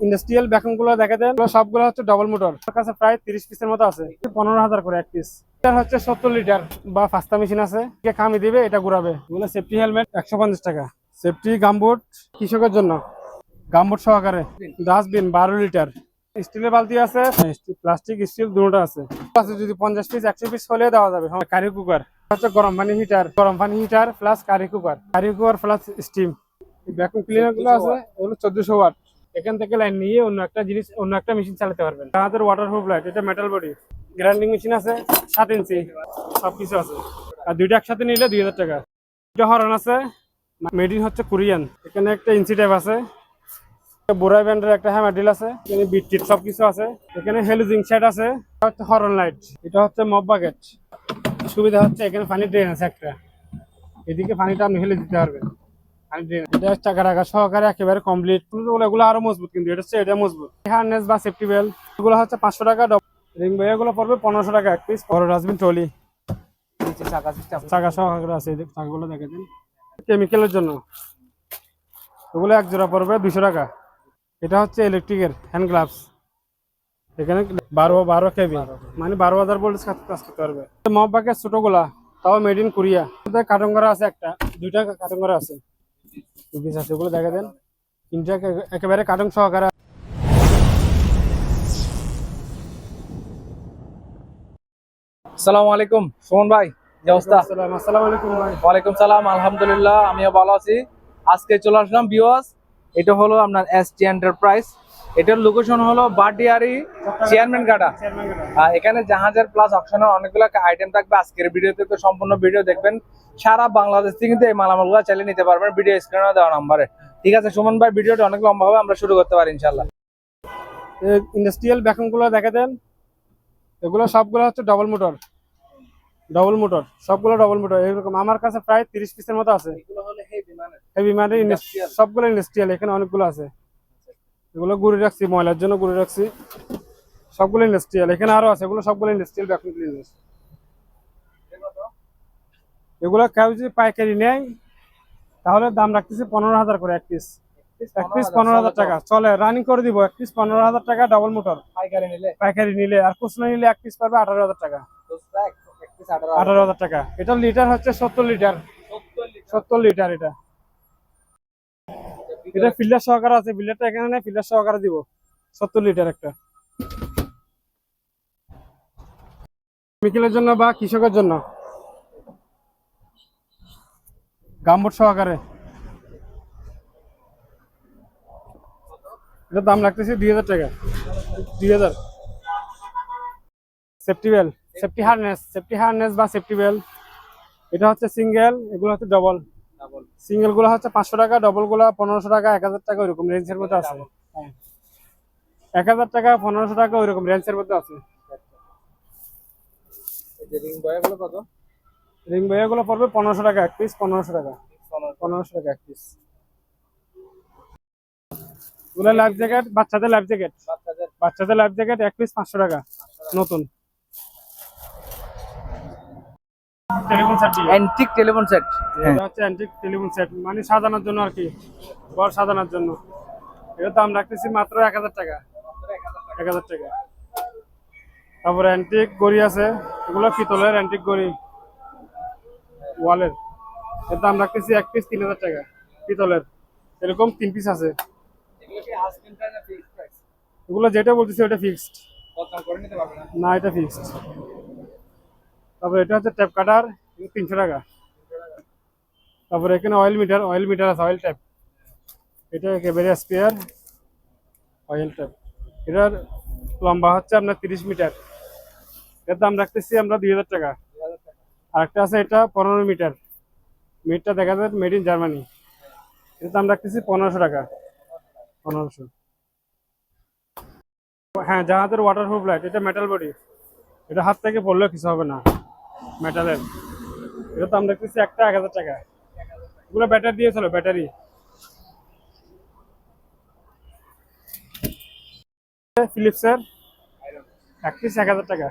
Industrial ভ্যাকুমগুলো দেখা এগুলো সবগুলো হচ্ছে ডবল মোটর কাছে প্রায় তিরিশ পিসের মতো আছে। পনেরো হাজার করে এক পিস হচ্ছে সত্তর লিটার বা ফাস্তা মেশিন আছে। খামি দিবে এটা ঘুরাবে। এগুলো সেফটি হেলমেট একশো পঞ্চাশ টাকা। সেফটি গামবুট কৃষকের জন্য। গামবুট সহকারে। ডাস্টবিন বারো লিটার স্টিলের বালতি আছে। প্লাস্টিক স্টিল দুটো আছে। যদি পঞ্চাশ পিস একশো পিস হলে দেওয়া যাবে। হ্যাঁ, কারি কুকার হচ্ছে গরম পানি হিটার গরম পানি heater plus curry cooker curry cooker plus steam vacuum ক্লিনারগুলো আছে এগুলো চোদ্দশো ওয়াট এখান থেকে লাইন নিয়ে অন্য একটা জিনিস, অন্য একটা মেশিন চালাতে পারবেন। আমাদের ওয়াটার প্রুফ লাইট এটা মেটাল বডি গ্রাইন্ডিং মেশিন আছে, সাত ইঞ্চি। সবকিছু আছে। আর দুইটা একসাথে নিলে দুই হাজার টাকা। দুটো হরন আছে মেড ইন হচ্ছে কোরিয়ান এখানে একটা ইঞ্চি টাইপ আছে। বোরাই ব্যান্ডের একটা হ্যামার ড্রিল আছে। এখানে বিট টিট সব কিছু আছে। এখানে হেলুজিং সেট আছে। হচ্ছে হরন লাইট এটা হচ্ছে মব বাকেট সুবিধা হচ্ছে এখানে পানি ড্রেন আছে একটা। এদিকে পানিটা আপনি হেলে দিতে পারবেন। এটা টাকা টাকা সহকারে একেবারে কমপ্লিট এগুলো আরও মজবুত কিন্তু এটা হচ্ছে এটা মজবুত। হার্নেস বা সেফটি বেল এগুলো হচ্ছে পাঁচশো টাকা রিং বই এগুলো পড়বে পনেরোশো টাকা এক পিস বড় ডাস্টবিন ট্রলি চাকা সহকারে আছে চাকাগুলো দেখে দিন। কেমিক্যালের জন্য। এগুলো এক জোড়া পড়বে দুশো টাকা। এটা হচ্ছে ইলেকট্রিকের হ্যান্ড গ্লাভস এখানে বারো বারো কেবি মানে বারো হাজার ভোল্টেজ কাজ করতে পারবে। মপ বাকের ছোটগুলা তাও মেড ইন কোরিয়া কার্টন করা আছে একটা দুইটা কার্টন করা আছে। আছে ওগুলো দেখা দেন। কিন্তু একেবারে কার্টন সহকারে আসসালামু আলাইকুম সুমন ভাই কি অবস্থা? আসসালাম আসসালামু আলাইকুম ভাই। ওয়ালাইকুম সালাম আলহামদুলিল্লাহ আমিও ভালো আছি। আজকে চলে আসলাম বিওয়াস এটা হলো আপনার এস টি এন্টারপ্রাইজ এটার লোকেশন হলো বাডিয়ারি চেয়ারম্যান আহ, এখানে জাহাজের প্লাস অকশনের অনেকগুলো আইটেম থাকবে। আজকের ভিডিওতে তো সম্পূর্ণ ভিডিও দেখবেন। সারা বাংলাদেশ থেকে কিন্তু এই মালামালগুলো চালিয়ে নিতে পারবেন। ভিডিও স্ক্রিনে দেওয়া নাম্বারে। ঠিক আছে সুমন ভাই ভিডিওটা অনেক লম্বা হবে আমরা শুরু করতে পারি ইনশাল্লাহ ইন্ডাস্ট্রিয়াল ভ্যাকুমগুলো দেখা দেন। এগুলো সবগুলো হচ্ছে ডবল মোটর ডবল মোটর সবগুলো ডবল মোটর এরকম আমার কাছে প্রায় তিরিশ পিসের মতো আছে। এগুলো হলো হেভি মানে হেভি মানে. সবগুলো ইন্ডাস্ট্রিয়াল এখানে অনেকগুলো আছে। এগুলো গুড়ি রাখছি ময়লার জন্য গুড়ি রাখছি। সবগুলো ইন্ডাস্ট্রিয়াল এখানে আরও আছে এগুলো সবগুলো ইন্ডাস্ট্রিয়াল ভ্যাকুম ক্লিনার এগুলো কেউ যদি পাইকারি নেয় তাহলে দাম রাখতেছি পনেরো হাজার করে এক পিস এক পিস পনেরো হাজার টাকা। চলে রানিং করে দিব এক পিস পনেরো হাজার টাকা ডাবল মোটর পাইকারি নিলে? পাইকারি নিলে আর খুচরা নিলে এক পিস পারবে আঠারো হাজার টাকা। আঠারো হাজার। টাকা। এটা লিটার হচ্ছে সত্তর লিটার সত্তর লিটার এটা। এটা ফিল্টার সহকারে আছে ফিল্টারটা এখানে ফিল্টার সহকারে দিব। সত্তর লিটার একটা। কেমিক্যালের জন্য বা কৃষকের জন্য? গামবুট সহকারে। এটার দাম লাগতেছে দুই হাজার টাকা। দুই হাজার। Safety belt safety harness safety harness বা সেফটি বেল এটা হচ্ছে সিঙ্গেল, এগুলো হচ্ছে ডবল সিঙ্গেলগুলো হচ্ছে পাঁচশো টাকা ডবলগুলো পনেরোশো টাকা এক হাজার টাকা ওইরকম রেঞ্জের মধ্যে আছে। হ্যাঁ। এক হাজার টাকা পনেরোশো টাকা ওইরকম রেঞ্জের মধ্যে আছে। রিং বয়গুলো কত? রিং পড়বে পনেরোশো টাকা এক পিস পনেরোশো টাকা। পনেরোশো। টাকা এক পিস এগুলো লাইফ জ্যাকেট বাচ্চাদের লাইফ জ্যাকেট বাচ্চাদের। লাইফ জ্যাকেট এক পিস পাঁচশো টাকা নতুন। Telephone set antique telephone set এটা হচ্ছে অ্যান্টিক টেলিফোন সেট মানে সাজানোর জন্য আর কি ঘর সাজানোর জন্য। এটা দাম রাখতেছি মাত্র এক হাজার টাকা। এক হাজার টাকা। তারপরে অ্যান্টিক গড়ি আছে এগুলো পিতলের অ্যান্টিক গড়ি। ওয়ালের। এর দাম রাখতেছি এক পিস তিন হাজার টাকা পিতলের। এরকম তিন পিস আছে। এগুলো কি আজকের না ফিক্সড প্রাইস এগুলো যেটা বলতেছি ওটা ফিক্সড কত করে নিতে পারবেন? না না এটা ফিক্সড তারপরে এটা হচ্ছে ট্যাপ কাটার তিনশো টাকা। তারপরে এখানে অয়েল মিটার অয়েল মিটার আছে অয়েল ট্যাপ এটা একেবারে স্পেয়ার অয়েল ট্যাপ এটার লম্বা হচ্ছে আপনার তিরিশ মিটার এর দাম রাখতেছি আমরা দুই হাজার টাকা। আর একটা আছে এটা পনেরো মিটার মিটটা দেখা যায় মেড ইন জার্মানি এর দাম রাখতেছি পনেরোশো টাকা। পনেরোশো। হ্যাঁ জাহাজের ওয়াটার প্রুফ লাইট এটা মেটাল বডি এটা হাত থেকে পড়লেও কিছু হবে না। মেটালের। এটা দাম দেখতেছি একটা এক হাজার টাকা। এগুলো ব্যাটারি দিয়ে চলো, ব্যাটারি। ফিলিপসের এক এক হাজার টাকা।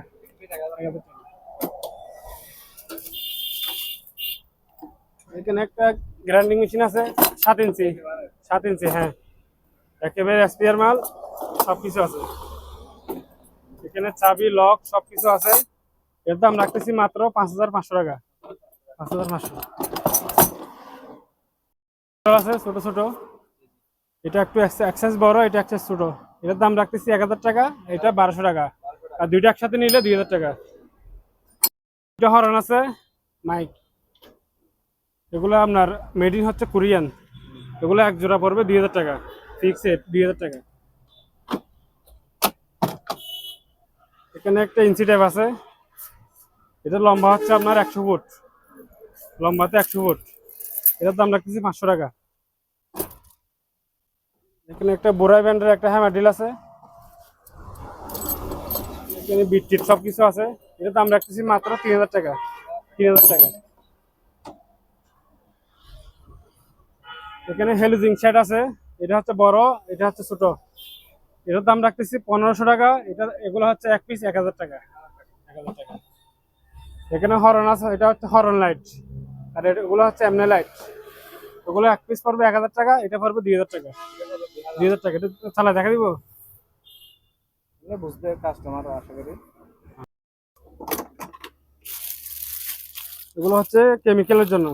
এখানে একটা গ্রাইন্ডিং মেশিন আছে, সাত ইঞ্চি সাত ইঞ্চি হ্যাঁ। একেবারে এসপিআর মাল সব কিছু আছে। এখানে চাবি, লক সব কিছু আছে। এর দাম রাখতেছি মাত্র পাঁচ হাজার পাঁচশো টাকা। পাঁচ হাজার পাঁচশো। আছে, ছোট ছোট। এটা একটু এক্সেস বড়, এটা এক্সেস ছোট। এটার দাম রাখতেছি এক হাজার টাকা, এটা বারোশো টাকা। আর দুইটা একসাথে নিলে দুই হাজার টাকা। দুটো হরন আছে মাইক এগুলো আপনার মেড ইন হচ্ছে কোরিয়ান। এগুলো এক জোড়া পড়বে দুই হাজার টাকা। ফিক্স রেট দুই হাজার টাকা। এখানে একটা ইঞ্চি আছে। এটা লম্বা হচ্ছে আপনার একশো ফুট। লম্বাতে একশো ফুট। এটার দাম রাখতেছি পাঁচশো টাকা। এখানে একটা বোরাই ব্যান্ডের একটা হ্যামার ডিল আছে। এখানে বিট টিট সব কিছু আছে। এটার দাম রাখতেছি মাত্র তিন হাজার টাকা। তিন হাজার টাকা। এখানে হেলুজিং সেট আছে। এটা হচ্ছে বড়, এটা হচ্ছে ছোট। এটার দাম রাখতেছি পনেরোশো টাকা। এটা, এগুলো হচ্ছে এক পিস এক হাজার টাকা। এক হাজার টাকা। এখানে হরন আছে এটা হচ্ছে হরন লাইট আর এগুলো হচ্ছে এমনি লাইট ওগুলো এক পিস পড়বে এক হাজার টাকা এটা পড়বে দুই হাজার টাকা। দুই হাজার টাকা এটা চালা দেখা দিব? বুঝবে কাস্টমার আশা করি। এগুলো হচ্ছে কেমিক্যালের জন্য।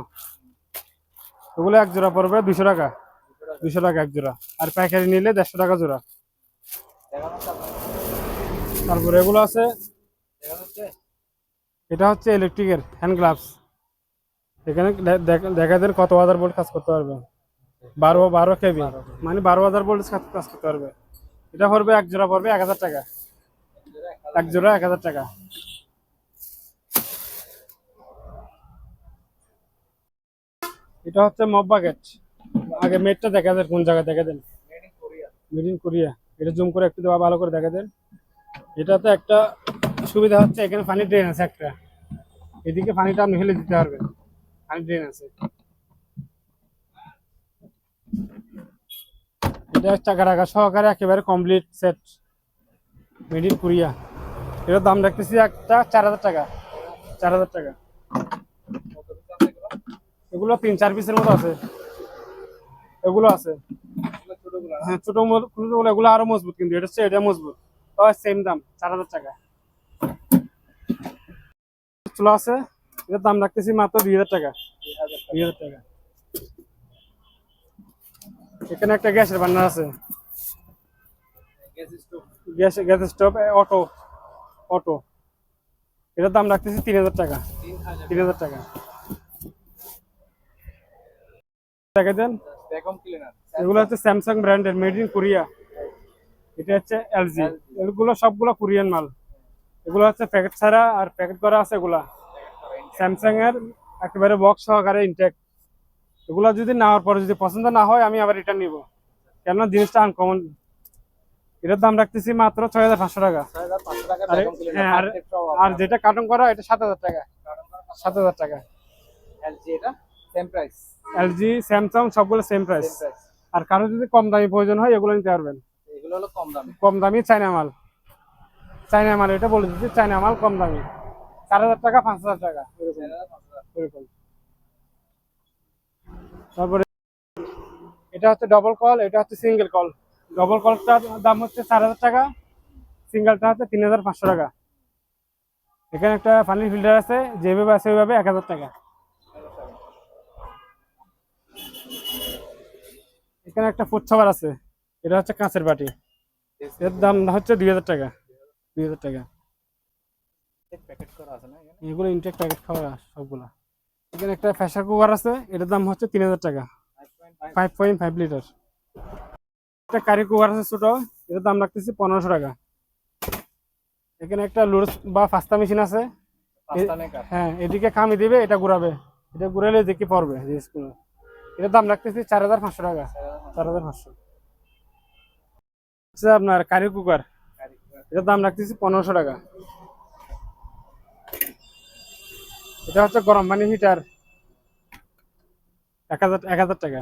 এগুলো এক জোড়া পড়বে দুশো টাকা। দুশো টাকা এক জোড়া। আর পাইকারি নিলে দেড়শো টাকা জোড়া। তারপরে এগুলো আছে এটা হচ্ছে ইলেকট্রিকের হ্যান্ড গ্লাভস এখানে দেখ- দেন কত হাজার ভোল্ট কাজ করতে পারবে। বারো বারো কেবি মানে বারো হাজার ভোল্ট কাজ করতে পারবে। এটা পড়বে এক জোড়া পড়বে এক হাজার টাকা। এক জোড়া এক হাজার টাকা। এটা হচ্ছে মব বাকেট আগে মেটটা দেখা দেন, কোন জায়গায় দেখা দেন। মেড ইন কোরিয়া এটা জুম করে একটু দেওয়া, ভালো করে দেখা দেন। এটাতে একটা সুবিধা হচ্ছে, এখানে পানি ড্রেন আছে একটা। এদিকে পানিটা আপনি ফেলে দিতে পারবেন। পানি ড্রেন আছে। এটা টাকা টাকা সহকারে একেবারে complete set made in Korea এটার দাম রাখতেছি একটা চার হাজার টাকা। চার হাজার টাকা। এগুলো? তিন চার পিসের মতো আছে। এগুলো আছে? হ্যাঁ ছোট ছোটগুলো এগুলো আরও মজবুত কিন্তু। এটা হচ্ছে, এটা মজবুত। সেম দাম। চার হাজার টাকা। চুলা আছে। এটার দাম রাখতেছি মাত্র দুই হাজার টাকা। দুই হাজার টাকা। এখানে একটা গ্যাসের বান্নার আছে। Gas gas stove auto auto. এটার দাম রাখতেছি তিন হাজার টাকা। তিন হাজার। টাকা। টাকা দেন। এগুলো হচ্ছে স্যামসাং ব্র্যান্ডের মেড ইন কোরিয়া। এটা হচ্ছে এলজি। এগুলো সবগুলো কোরিয়ান মাল। এগুলো হচ্ছে প্যাকেট ছাড়া আর প্যাকেট করা আছে এগুলা। স্যামসাং এর একেবারে বক্স সহকারে ইনটেক এগুলা যদি নেওয়ার পরে যদি পছন্দ না হয় আমি আবার রিটার্ন নিব। কেননা জিনিসটা আনকমন এটার দাম রাখতেছি মাত্র ছয় হাজার পাঁচশো টাকা। 6500 টাকার আরে, vacuum cleaner। হ্যাঁ, আর- যেটা কার্টন করা এটা সাত হাজার টাকা। সাত হাজার টাকা। এলজি স্যামসাং সবগুলো সেম প্রাইস সেম প্রাইস আর কারও যদি কম দামি প্রয়োজন হয় এগুলো নিতে পারবেন। এগুলো হলো কম দামি। কম দামি চাইনা মাল। চাইনা মাল এটা বলে দিচ্ছি চাইনা মাল কম দামি। চার হাজার টাকা পাঁচ হাজার টাকা এরকম। তারপরে এটা হচ্ছে ডবল কল এটা হচ্ছে সিঙ্গেল কল ডবল কলটার দাম হচ্ছে চার হাজার টাকা সিঙ্গেলটা হচ্ছে তিন হাজার পাঁচশো টাকা। এখানে একটা পানির ফিল্টার আছে যেভাবে আছে ওইভাবে এক হাজার টাকা। এখানে একটা খাবার আছে এটা হচ্ছে কাঁচের বাটি। এর দাম হচ্ছে দুই হাজার টাকা। দুই হাজার টাকা। প্যাকেট করা আছে না এখানে? এগুলো ইনটেক প্যাকেট খাওয়া সবগুলা। এখানে একটা প্রেসার কুকার আছে এটার দাম হচ্ছে তিন হাজার টাকা। 5.5 ফাইভ পয়েন্ট ফাইভ লিটার একটা কারি কুকার আছে ছোট এটার দাম রাখতেছি পনেরোশো টাকা। এখানে একটা লুডস বা পাস্তা মেশিন আছে। হ্যাঁ এদিকে কামি দিবে এটা ঘুরাবে। এটা ঘুরালে দেখি পড়বে জিনিসগুলো এটার দাম রাখতেছি চার হাজার পাঁচশো টাকা। চার হাজার পাঁচশো। হচ্ছে আপনার কারি কুকার এটার দাম রাখতেছি পনেরোশো টাকা। এটা হচ্ছে গরম পানি হিটার। এক হাজার এক হাজার টাকা।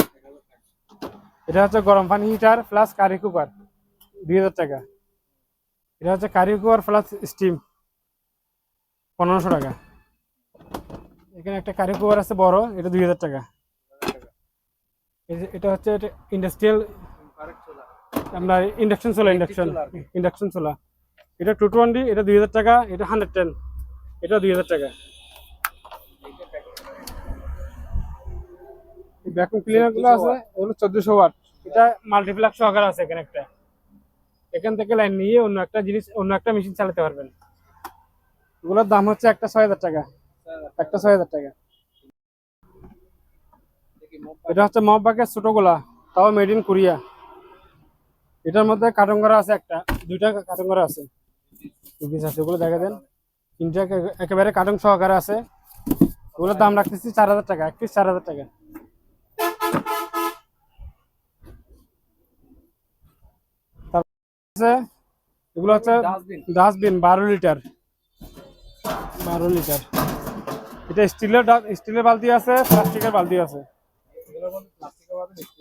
এটা হচ্ছে গরম পানি হিটার প্লাস কারি কুকার, দুই হাজার টাকা। এটা হচ্ছে কারি কুকার প্লাস স্টিম, পনেরোশো টাকা। এখানে একটা কারি কুকার আছে বড়, এটা দুই হাজার টাকা। এটা হচ্ছে ইন্ডাস্ট্রিয়াল আপনার ইন্ডাকশন চুলা, ইন্ডাকশন। ইন্ডাকশন চুলা। এটা টু টোয়েন্টি এটা দুই হাজার টাকা, এটা হান্ড্রেড টেন এটা দুই হাজার টাকা। ভ্যাকুম ক্লিনারগুলো আছে, এগুলো চোদ্দশো ওয়াট এটা মাল্টিপ্লাক সহকারে আছে এখানে একটা। এখান থেকে লাইন নিয়ে অন্য একটা জিনিস, অন্য একটা মেশিন চালাতে পারবেন। এগুলোর দাম হচ্ছে একটা ছয় হাজার টাকা। একটা ছয় হাজার টাকা। এটা হচ্ছে মহব্বাকের ছোটগুলা তাও মেড ইন কোরিয়া এটার মধ্যে কার্টন করা আছে একটা, দুইটা কার্টন করা আছে। পিস আছে ওগুলো দেখা দেন। তিনটা একেবারে কার্টন সহকারে আছে। ওগুলোর দাম রাখতেছি চার হাজার টাকা এক পিস চার হাজার টাকা। এগুলো হচ্ছে ডাস্টবিন বারো লিটার বারো লিটার এটা স্টিলের স্টিলের বালতি আছে প্লাস্টিকের বালতি আছে।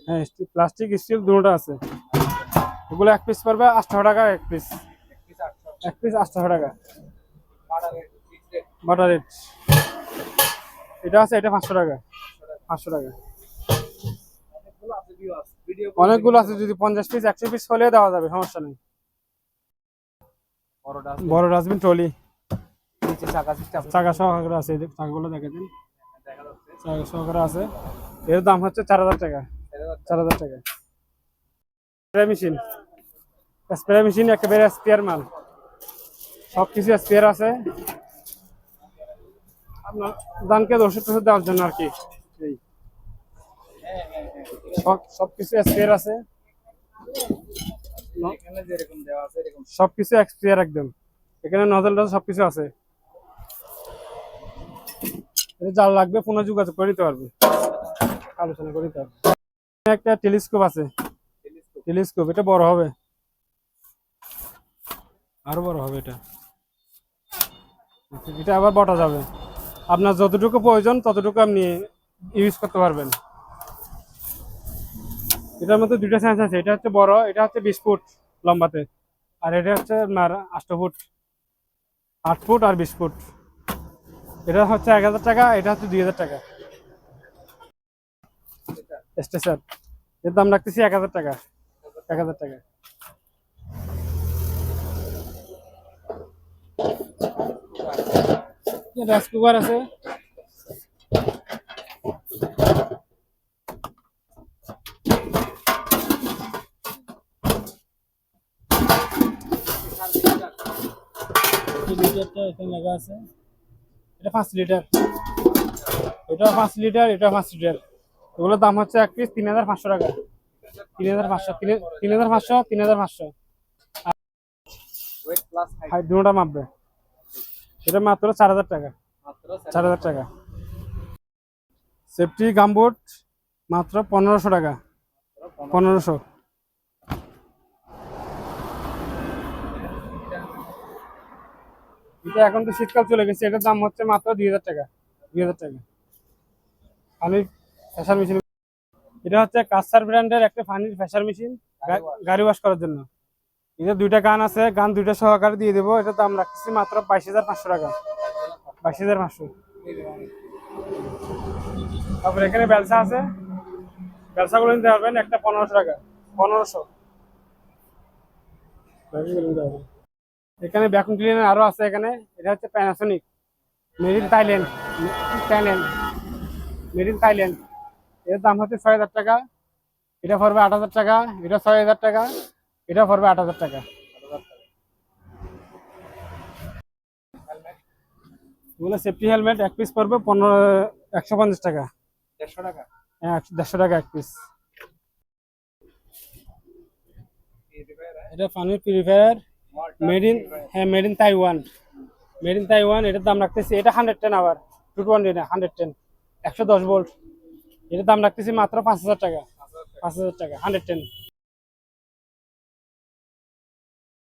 হ্যাঁ প্লাস্টিক স্টিল দুটোটা আছে। ওগুলো এক পিস পড়বে আটশো টাকা এক পিস এক পিস আটশো টাকা। বাটার রেট এটা আছে এটা পাঁচশো টাকা। পাঁচশো টাকা। অনেকগুলো আছে যদি পঞ্চাশ পিস একশো পিস হলে দেওয়া যাবে সমস্যা নেই। বড় ডাস্টবিন ট্রলি চাকা সহকারে আছে চাকাগুলো দেখে দিন দেখা চাকা সহকারে আছে। এর দাম হচ্ছে চার হাজার টাকা। চার হাজার টাকা। Spray machine. স্প্রে মেশিন একেবারে স্পেয়ার মাল। সব কিছু স্পেয়ার আছে। আপনার দানকে ওষুধ টষুধ দেওয়ার জন্য আর কি। এই। সব সব কিছু স্পেয়ার আছে। এখানে যেরকম দেওয়া আছে এরকম সব কিছু এক্সপিয়ার একদম। এখানে নজল টজল সব কিছু আছে যা লাগবে পুনঃ যোগাযোগ করে দিতে পারবে। আলোচনা করে দিতে পারবে। একটা টেলিস্কোপ আছে। টেলিস্কোপ এটা বড় হবে। আরও বড় হবে এটা। এটা আবার বটা যাবে। আপনার যতটুকু প্রয়োজন, ততটুকু আপনি ইউজ করতে পারবেন। এটার মধ্যে দুইটা সাইজ আছে। এটা হচ্ছে বড়, এটা হচ্ছে বিশ ফুট লম্বাতে। আর এটা হচ্ছে আপনার আষ্ট ফুট, আট ফুট আর বিশ ফুট। এটা হচ্ছে এক হাজার টাকা, এটা হচ্ছে দুই হাজার টাকা। স্টেশনের দাম রাখতেছি এক হাজার টাকা। এক হাজার টাকা। রাইস কুকার আছে। লিটারটা এখানে লেখা আছে। এটা পাঁচ লিটার। এটা পাঁচ লিটার এটা পাঁচ লিটার। এগুলোর দাম হচ্ছে এক পিস তিন হাজার পাঁচশো টাকা। তিন হাজার পাঁচশো তিন- হাজার পাঁচশো তিন হাজার পাঁচশো। দুটা মাপবে। এটা মাত্র চার হাজার টাকা। চার হাজার টাকা। সেফটি গামবোট মাত্র পনেরোশো টাকা। পনেরোশো। এটা এখন তো শীতকাল চলে গেছে এটার দাম হচ্ছে মাত্র দুই হাজার টাকা। দুই হাজার টাকা। পানির ফ্যাশার মেশিন এটা হচ্ছে কাস্টার ব্র্যান্ডের একটা পানির ফ্যাশার মেশিন গাড়ি ওয়াশ করার জন্য। এটা দুইটা গান আছে, গান দুইটা সহকারে দিয়ে দেবো। এটা দাম রাখতেছি মাত্র বাইশ হাজার পাঁচশো টাকা। বাইশ হাজার পাঁচশো। তারপর এখানে ব্যবসা আছে। ব্যবসাগুলো নিতে পারবেন, একটা পনেরোশো টাকা। পনেরোশো। এখানে ভ্যাকুম ক্লিনার আরও আছে এখানে। এটা হচ্ছে Panasonic made in Thailand Thailand made in Thailand এর দাম হচ্ছে ছয় হাজার টাকা। এটা পড়বে আট হাজার টাকা। এটা ছয় হাজার টাকা। এটা পড়বে আট হাজার টাকা। এগুলো সেফটি হেলমেট এক পিস পড়বে পনেরো একশো পঞ্চাশ টাকা। দেড়শো টাকা? হ্যাঁ দেড়শো টাকা এক পিস এটা পানির পিউরিফায়ার মেড ইন হ্যাঁ made in Taiwan made in Taiwan এটার দাম রাখতেছি এটা হান্ড্রেড টেন আবার টু টোয়েন্টি না হান্ড্রেড টেন একশো দশ ভোল্ট এটার দাম রাখতেছি মাত্র পাঁচ হাজার টাকা পাঁচ হাজার টাকা। Hundred ten